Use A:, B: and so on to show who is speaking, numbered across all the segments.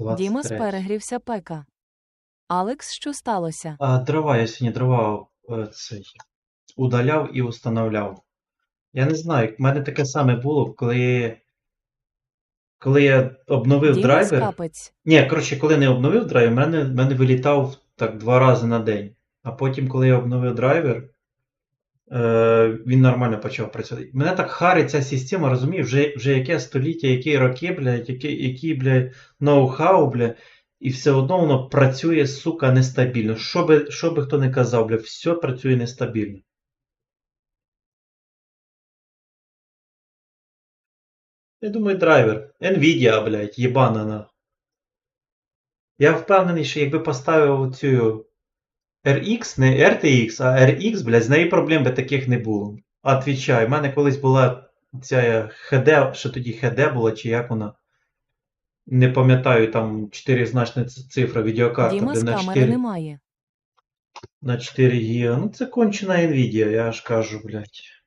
A: Дімас
B: 23.
A: перегрівся пека. Алекс, що сталося?
B: А, дрова, я сьогодні дрова е, цей, удаляв і установляв. Я не знаю, в мене таке саме було, коли, коли я обновив
A: Дімас
B: драйвер.
A: капець.
B: Ні, коротше, коли не обновив драйвер, в мене, в мене вилітав так два рази на день. А потім, коли я обновив драйвер, він нормально почав працювати. Мене так харить ця система, розумієш, вже, вже яке століття, які роки, блядь, які, які блядь, ноу-хау, блядь, і все одно воно працює, сука, нестабільно. Що би, що би хто не казав, блядь, все працює нестабільно. Я думаю, драйвер. Nvidia, блядь, єбана на. Я впевнений, що якби поставив цю RX, не RTX, а RX, блядь, з неї проблем би таких не було. Отвічаю, в мене колись була ця HD, що тоді HD була, чи як вона. Не пам'ятаю, там 4 значна цифра відеокарта,
A: Дімас
B: де на 4,
A: немає.
B: на 4 ГБ. Ну це кончена Nvidia, я ж кажу, блядь.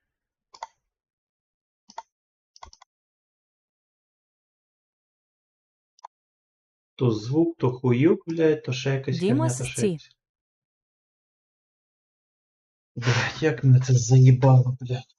B: То звук, то хуюк, блядь, то ще якась
A: Дімас
B: херня, то ще якась. Блядь, як мене це заїбало, блядь.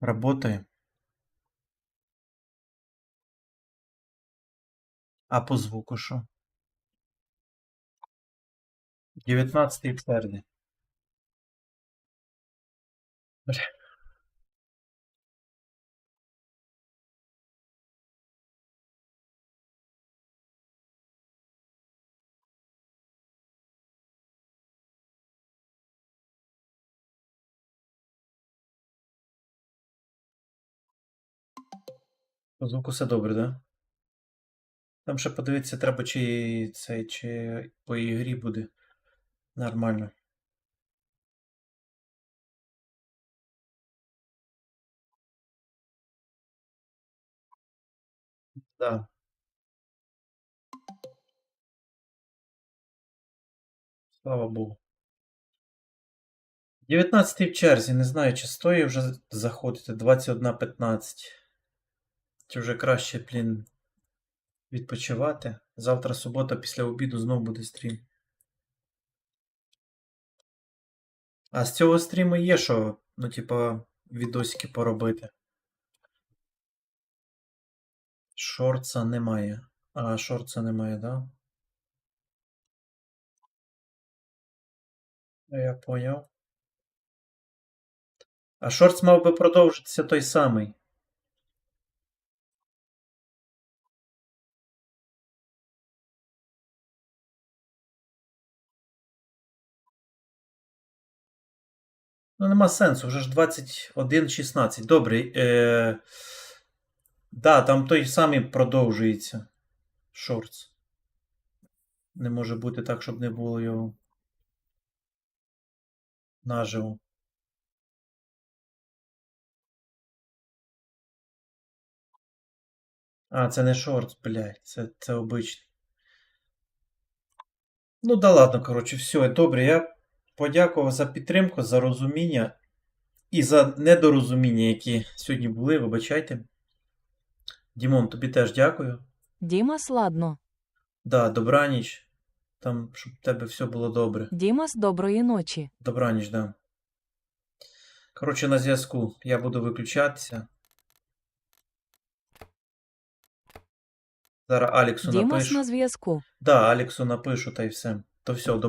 B: Работаем. А по звуку що? 19 перди. Звуку все добре, да? Там ще подивитися треба, чи цей, чи по ігрі буде нормально. Да. Слава Богу. 19 в черзі, не знаю, чи стоїть вже заходити. 21.15. Чи вже краще, блін, відпочивати. Завтра субота після обіду знов буде стрім. А з цього стріму є що, ну, типа, відосики поробити. Шорца немає. А, шорца немає, да? Я поняв. А шортс мав би продовжитися той самий. Ну, нема сенсу, вже ж 21.16. Добре. Е... Да, там той самий продовжується. Шортс. Не може бути так, щоб не було його наживо. А, це не шортс, блядь, це, це обичний. Ну да ладно, коротше, все, добре. Я подякував за підтримку, за розуміння і за недорозуміння, які сьогодні були, вибачайте. Дімон, тобі теж дякую.
A: Дімас ладно.
B: Да, добраніч. Там, щоб в тебе все було добре.
A: Дімас доброї ночі.
B: Добраніч, да. Коротше, на зв'язку. Я буду виключатися. Зараз Аліксу
A: Дімас
B: напишу.
A: на зв'язку.
B: Да, Аліксу напишу та й все. То все, добро.